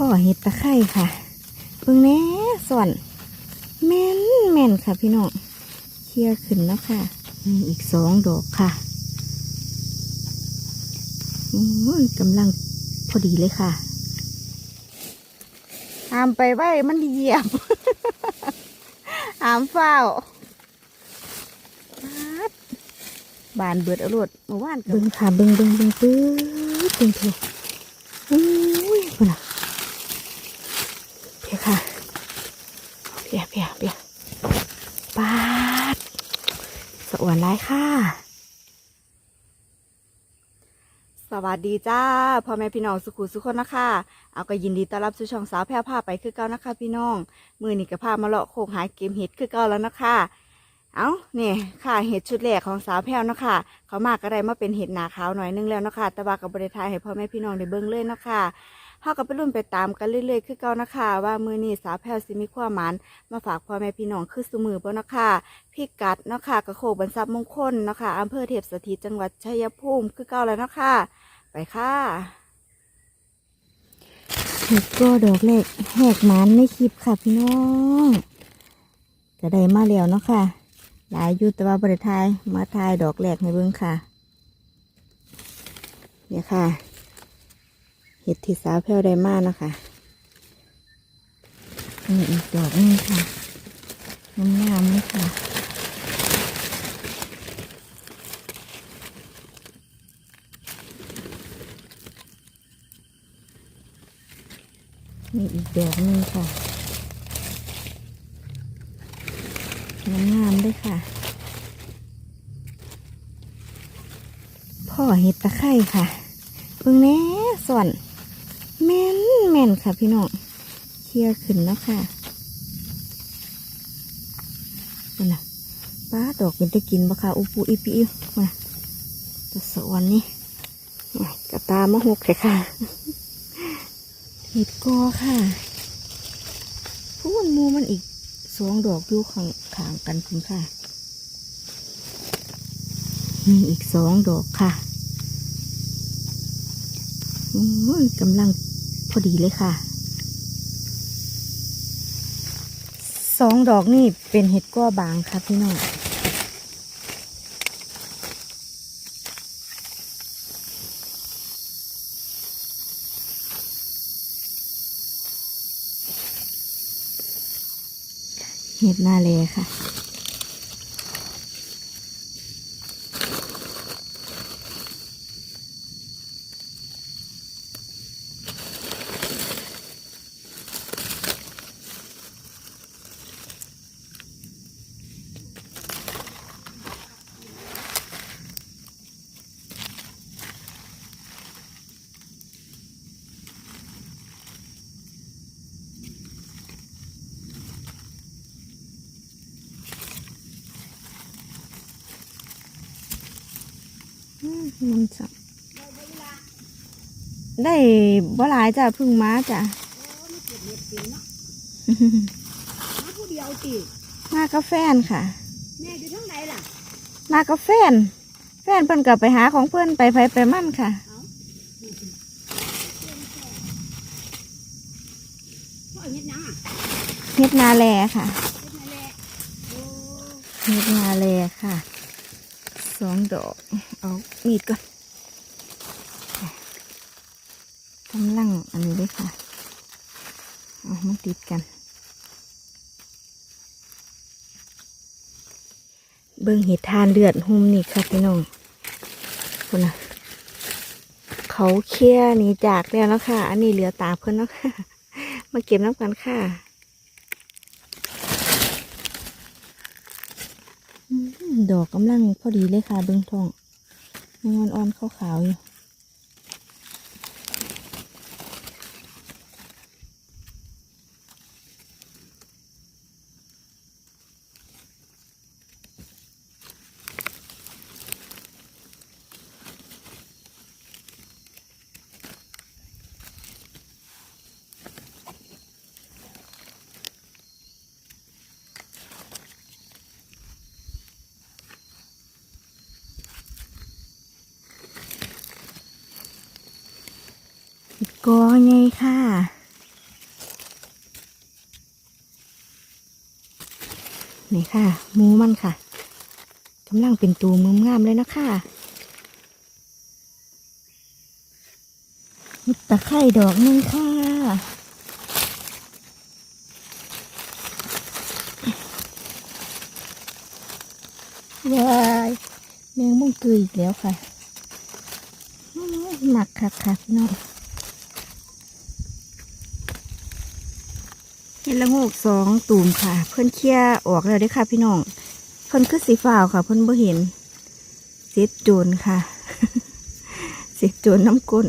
พ่อเห็ดตะไคร่ค่ะเพิ่งแน่ส่วนแม่นแม่นค่ะพี่น้องเคลียร์ขึ้นแล้วค่ะมีอีกสองดอกค่ะอ้ยกำลังพอดีเลยค่ะหามไปไว้มันเหยียบหามเฝ้าบานเบิดเอารดเมื่อวานเบึงค่ะเบึงเบึงเบึงปื๊ดเบึงเถอะอุ้ยพุ่นอะเพียค่ะ เปียเปียเปียปาดสวน ไรค่ะ สวัสดีจ้าพ่อแม่พี่น้องสุขุสุขคนนะคะเอาก็ยินดีต้อนรับสู่ช่องสาวแพร่ผ้าไปคือเก่านะคะ พี่น้อง มือนี่ก็พามาเลาะโคกหาเกมเห็ดคือเก่าแล้วนะคะ เอาเนี่ยค่ะเห็ดชุดแรกของสาวแพรวนะคะเขามากก็ได้มาเป็นเห็ดหนาขาวหน่อยนึงแล้วนะคะแต่ว่ากับบริทายให้พ่อแม่พี่น้องได้เบิ่งเลยนะคะ เฮาก็ไปรุ่นไปตามกันเรื่อยๆ คือเก่านะคะ ว่ามือนี้สาวแพรวสิมีความหมานมาฝากพ่อแม่พี่น้องคือสมือบ่นะคะพิกัดเนาะคะกระโคกบรรซับมงคลเนาะคะอำเภอเทพสถิตจังหวัดชัยภูมิคือเก่าแล้วเนาะคะไปค่ะเห็ดก็ดอกเล็กแหกหมันในคลิปค่ะพี่น้องก็ได้มาแล้วเนาะค่ะ หลายยุแต่ว่าบริทายมาทายดอกแรกให้เบิ่งค่ะ เนี่ยค่ะ ห็ดที่สาวแพ้วได้มากนะคะนี่อีกดอกนึงค่ะงามๆเลยค่ะนี่อีกดอกนึงค่ะงามๆด้วยค่ะ พ่อเห็ดตะไคร่ค่ะเพิ่งแน่ส่วน แม่นค่ะพี่น้องเคลียร์ขึ้นแล้วค่ะนั่นะป้าดอกเป็นตะกินบ่ค่ะอุปูอีปีอยู่มาตะสวนนี่กระตามะหกเลยค่ะเห็ดกอค่ะพูนมูมันอีกสองดอกอยู่ข้างขางกันคุณค่ะมีอีกสองดอกค่ะอ้กำลัง อดีเลยค่ะสองดอกนี่เป็นเห็ดก้อบางค่ะพี่น้องเห็ดหน้าเลค่ะ มมันสับได้บ่หลายจ้ะเพึ่งมาจ้ะมาผู้เดียวติมากาแฟนค่ะ แม่อยู่ทั้งไหนล่ะมากาแฟน แฟนเพิ่นกลับไปหาของเพิ่นไปไผไปมั่นค่ะพ่อเฮ็ดหยังอะเฮ็ดนาแลค่ะเฮ็ดนั่นแหละโอ้เฮ็ดนาแลค่ะ สองดอก เอามีดก่อนกำลังอันนี้เลยค่ะเอามันติดกัน เบิ่งเห็ดทานเลือดหุ่มนี่ค่ะพี่น้องคนน่ะเขาเคลียร์นี่จากแล้วนะค่ะ อันนี้เหลือตาเพิ่นเนาะค่ะ มาเก็บน้ำกันค่ะอืม ดอกกำลังพอดีเลยค่ะเบิ่งทองยังอ่อนๆขาวๆอยู่ กอไงค่ะ นี่ค่ะ มูมันค่ะกำลังเป็นตัวมืองามเลยนะค่ะตะไคร่ดอกนึงค่ะวายแมงมุมเกยอีกแล้วค่ะหนักค่ะค่ะพี่น้อง ห็นละโงกสองตูมค่ะ เพิ่อนเคลียออกแล้วเด้ค่ะ พี่น้องเพิ่อนคือสีฟ้าค่ะ เพิ่อนบ่เห็นเสียโจรค่ะเสียโจรน้ำก้น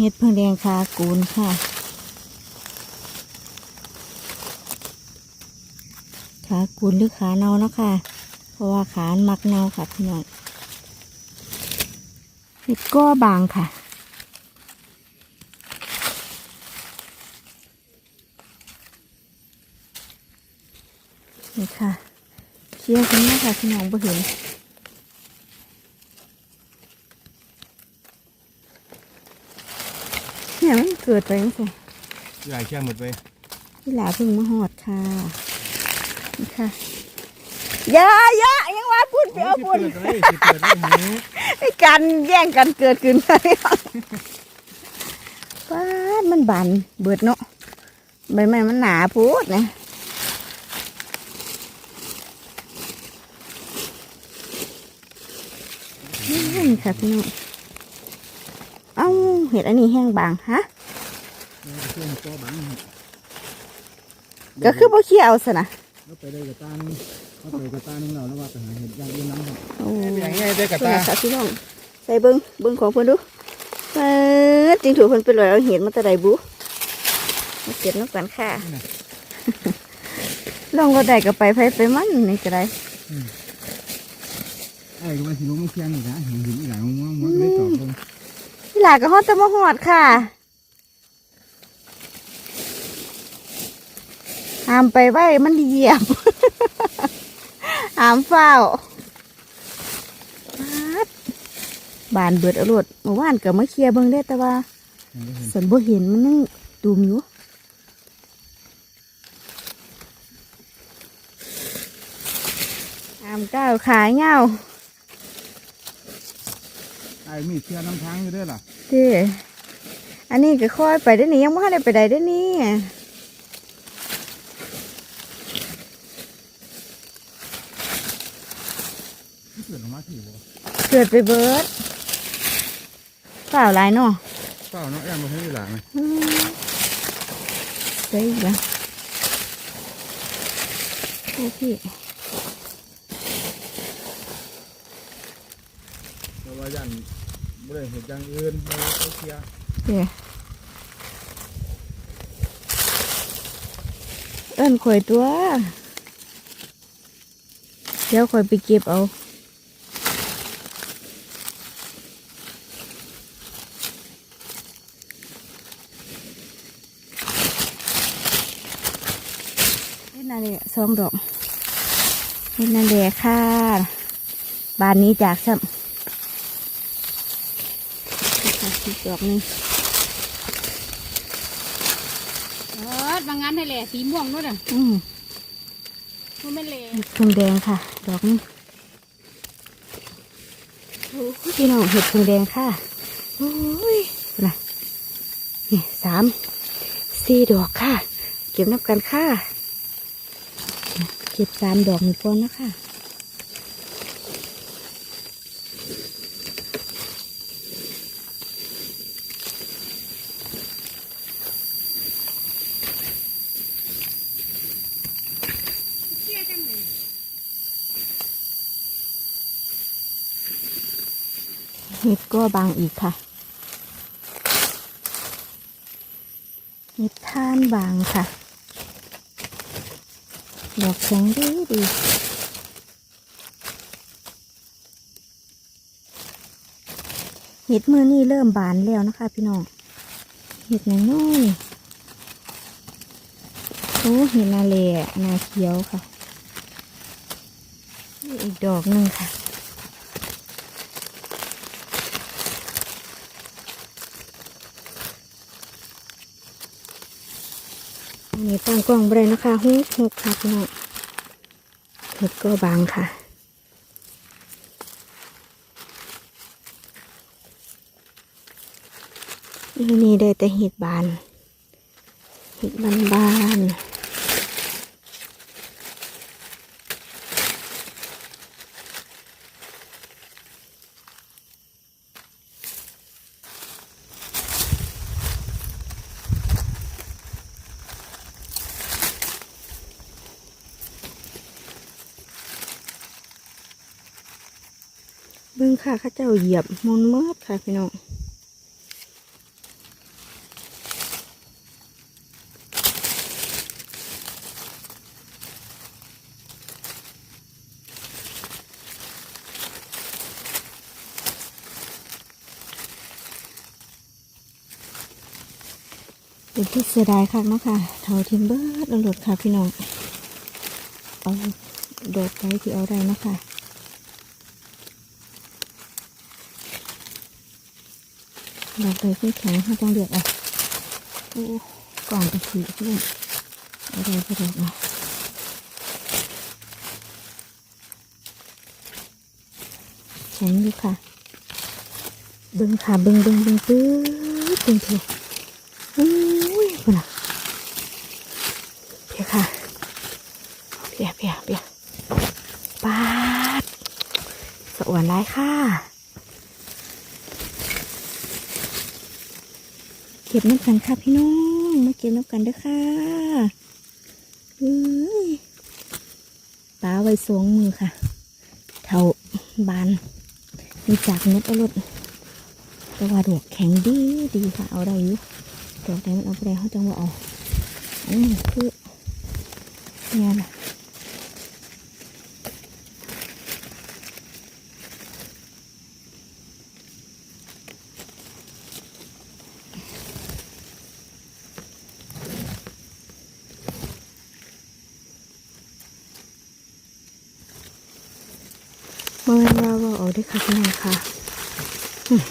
เห็ดเพิ่งแดงคากูนค่ะขากุนหรือขาเนาเนาะค่ะ เพราะว่าขามักเนาค่ะพี่น้องเห็ดก้อบางค่ะ นี่ค่ะเคลียร์กันมาค่ะพี่น้องบ่เห็นเนี่ยมันเกิดไปยังไงใหญ่แค่หมดไปพี่หลาเพิ่งมาหอดค่ะนี่ค่ะอย่าอย่ายังว่าพูดไปเอาพูดสิเปิดเลยสิเปิดเลยหมูไอ้การแย่งกันเกิดขึ้นเลยป้าดมันบานเบิดเนาะใบไม้มันหนาพูดนะ นี่ค่ะพี่น้องเอ้าเห็ดอันนี้แห้งบางฮะเครื่องตัวบังก็คือบ่เคี่ยวซะนะแล้วไปได้กระตานึงเขาไปกระตานึงเราแล้วว่าไปหาเห็ดอย่างอื่นน้ำครับโอ้อย่างเงี้ยได้กระเพิ่นตาน่ะค่ะพี่น้องใส่เบิ้งเบิ้งของเพิ่นดูเปิดจริงถูกเพิ่นเป็นรอยเอาเห็นมาแต่ใดบุมาเก็บน้ำกันค่ะลองก็ได้ก็ไปไปไปมันนี่ก็ได้ ไอ้ก็ว่าสิลงมาเคียนอีกนะเห็นหินอีกหลายงวงมันก็ได้ตอบลงพี่หลาก็ฮอดแตะมาหอดค่ะหามไปไว้มันเหยียบ หามเฝ้าป๊าดบานเบิดเอารวดเมื่อวานก็มาเคลียร์เบิ่งได้แต่ว่ามันก็เห็นสันบ่เห็นมันยังดูมอยู่อามก้าวขายเงา ไอ้มีเชือน้ำทางอยู่ด้วยล่ะเด้อันนี้ก็ค่อยไปได้อนี่ยังไม่ได้ไปได้ได้อนี่ที่เกิดออกมาถี่บ่เกิดไปเบิดเปล่าหลายเนาะเปล่าเนาะแอมมาให้หลานไหมอืมได้อีกแล้วโอ้พี่ เพราะว่ายันไม่ได้เห็ดอย่างอื่นไม่ได้เคลียเด้เอิ้นข่อยตัว เดี๋ยวข่อยไปเก็บเอาเฮ็ดนาเละสองดอกเฮ็ดนาเละค่ะ บานนี้จากซ้ำ อีกดอกหนึงเออบางงานให้แหล่สีม่วงนู่นน่ะอืมมันไม่แหล่เห็ดพึ่งแดงค่ะ ดอกนี้โอ้ยพี่น้องเห็ดพึ่งแดงค่ะโอ้ยนะนี่สามสี่ดอกค่ะ เก็บนับกันค่ะ เก็บสามดอกนี่ก่อนนะคะ เชี่ยจังเลย เห็ดก็บางอีกค่ะ เห็ดท่านบางค่ะ ดอกแข็งดีดีเห็ดมือนี่เริ่มบานแล้วนะคะ พี่น้อง เห็ดหนังน้อยโอ้เห็ดนาเลนาเขียวค่ะนี่อีกดอกหนึ่งค่ะ นนี้ตั้งกล้องไปเลยนะคะฮุกหุกค่ะพี่น้องเห็ดก็บางค่ะนี่นี่ได้แต่เห็ดบาน เห็ดบานบาน ค่ะข้าเจ้าเหยียบมนเมิดค่ะพี่น้องเป็นที่เสียดายค่ะนะค่ะเทาทิมเบิร์ดเอาหลดค่ะพี่น้อง เอาโดดไปที่เอาได้นะคะ ดอกใบขึ้นแข็งเขาต้องเดือดอะโอ้กล่องกระสีเพื่อนอะไรก็ดอกอะแข็งอยู่ค่ะ เบิ้งค่ะ เบิ้งเบิ้งเบิ้งปื๊ดเบิ้งเถอะอุ้ยคุณอะเพียค่ะเพียเพียเพียปาดสวรรค์ร้ายค่ะ ก็บน้ำกันค่ะพี่น้อง มาเก็บน้ำกันเด้อค่ะเฮ้ยปลาไว้สองมือค่ะ เท่าบานมีจากเน็ตเอรถแต่ว่าดอกแข็งดีดีค่ะ เอาได้อยู่ดอกแดงมันเอาไปได้เขาจังว่าเอาอันนี้คือเนี่ยนะ เมื่อวานว่าว่าเอาได้อค่ะพี่น้องค่ะอืม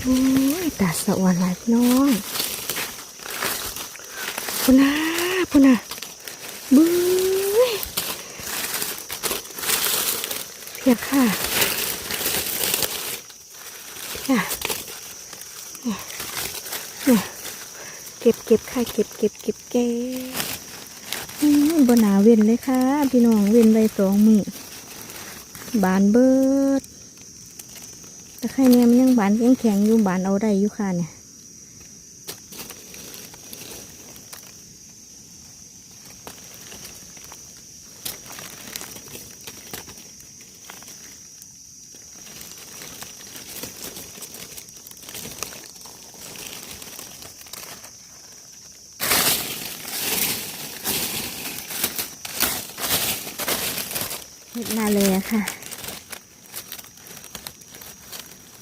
โอ้ยตาสวรรค์หลายพี่น้องพุนนะพุ่นนะบื้อเพียค่ะเพียเนี่ยเนี่ยเก็บเก็บค่ะเก็บเก็บเก็บเก็บอืมบนหนาเว้นเลยค่ะ พี่น้องเว้นไว้สองมือ บานเบิดแต่ใครเนี่ยมันยังบานแข็งแข็งอยู่บานเอาได้อยู่ค่ะเนี่ยเห็ดมาเลยอะค่ะ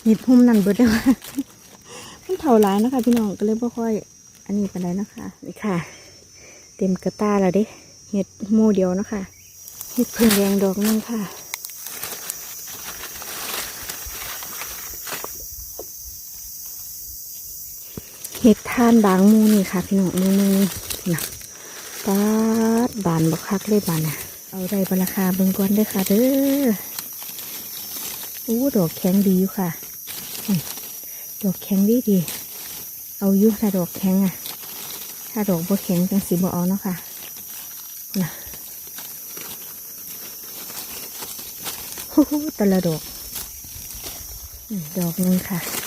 เห็ดพุ่มนั่นเบิดแล้วค่ะมันเผาหลายนะคะ พี่น้องก็เลยบ่ค่อย อันนี้เป็นไรนะคะนี่ค่ะ เต็มกระตาแล้วเด้เห็ดหมูเดียวนะคะเห็ดพึ่งแดงดอกนึงค่ะเห็ดทานบางมูนี่ค่ะพี่น้องมูนึงนะปาดบานบักคักเลยบานน่ะเอาได้ราคาเบิ่งก่อนเด้อค่ะเด้ออู้ดอกแข็งดีอยู่ค่ะ ดอกแข็งดีดี เอายุ่ถ้าดอกแข็งอะ ถ้าดอกบ่แข็งจังสีบ่เอาเนาะค่ะนะฮู้ฮู้แต่ละดอก ดอกนึงค่ะ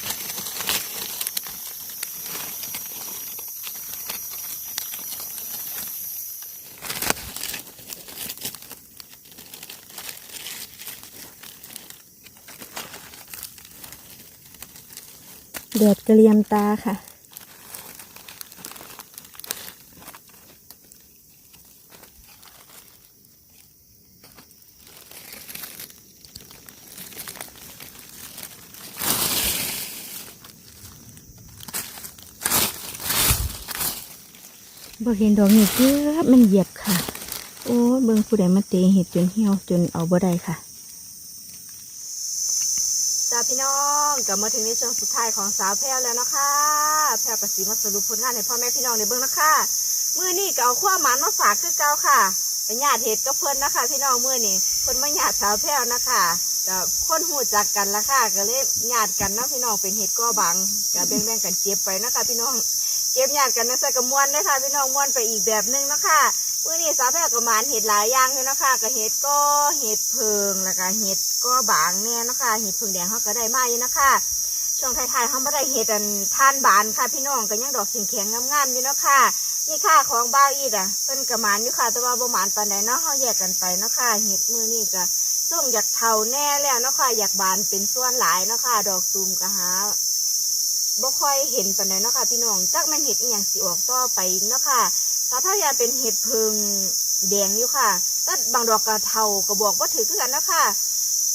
แดดกระเลียมตาค่ะ บ่เห็นดอกนี่เกือบมันเหยียบค่ะ โอ้เบิ่งผู้ใดมาเตะเห็ดจนเหี่ยวจนเอาบ่ได้ค่ะ จ้าพี่น้อง กลับมาถึงในช่วงสุดท้ายของสาวแพรวแล้วนะคะแพรวกับสีมาสรุปผลงานให้พ่อแม่พี่น้องในเบื้องนะคะมือนี้ก็เอาความหมานมาฝากคือเก่าค่ะเป็นญาติเห็ดกับเพิ่นนะคะ พี่น้องมือนี้เพิ่นมาญาติสาวแพ้วนะคะก็คนหูจักกันละค่ะ ก็เลยญาติกันนะพี่น้องเป็นเห็ดก้อบังก็แบ่งๆกันเก็บไปนะคะ พี่น้องเก็บญาติกันนะใส่กระมวลนะคะพี่น้องมวนไปอีกแบบหนึงนะคะ มื้อนี้สาวแพ้วก็หมานเห็ดหลายอย่างเลยนะคะก็เห็ดก็เห็ดเพิงแล้วก็เห็ดก้อบางเนี่ยนะคะเห็ดเพิงแดงเขาก็ได้มาอยู่นะคะช่วงท้ายๆเขาไม่ได้เห็ดอันท่านบานค่ะพี่น้องก็ยังดอกแข็งๆงามๆอยู่นะคะนี่ค่าของบ้าอีดอะเป็นกระมานอยู่ค่ะแต่ว่าบ่หมานปานใดเนาะเขาแยกกันไปเนาะค่ะเห็ดมือนี่ก็ส่งอยากเท่าแน่แล้วเนาะค่ะอยากบานเป็นส่วนหลายเนาะค่ะดอกตูมก็หาบ่ค่อยเห็นปานใดเนาะค่ะพี่น้องจักมันเห็ดอีหยังสิออกต่อไปเนาะค่ะ ถ้าทายาเป็นเห็ดเพิงแดงอยู่ค่ะก็บางดอกกระเทากะบอกว่าถือคือกันนะค่ะ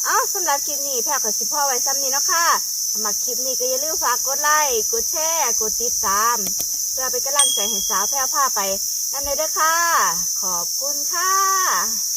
เอ้าสำหรับคลิปนี้แพรกับสิพ่อไว้ซ้ำนี้นะค่ะสำหรับคลิปนี้ก็อย่าลืมฝากกดไลค์ กดแชร์ กดติดตาม เพื่อเป็นกำลังใจให้สาวแพร่ผ้าไปนั่นเลยเด้อค่ะ ขอบคุณค่ะ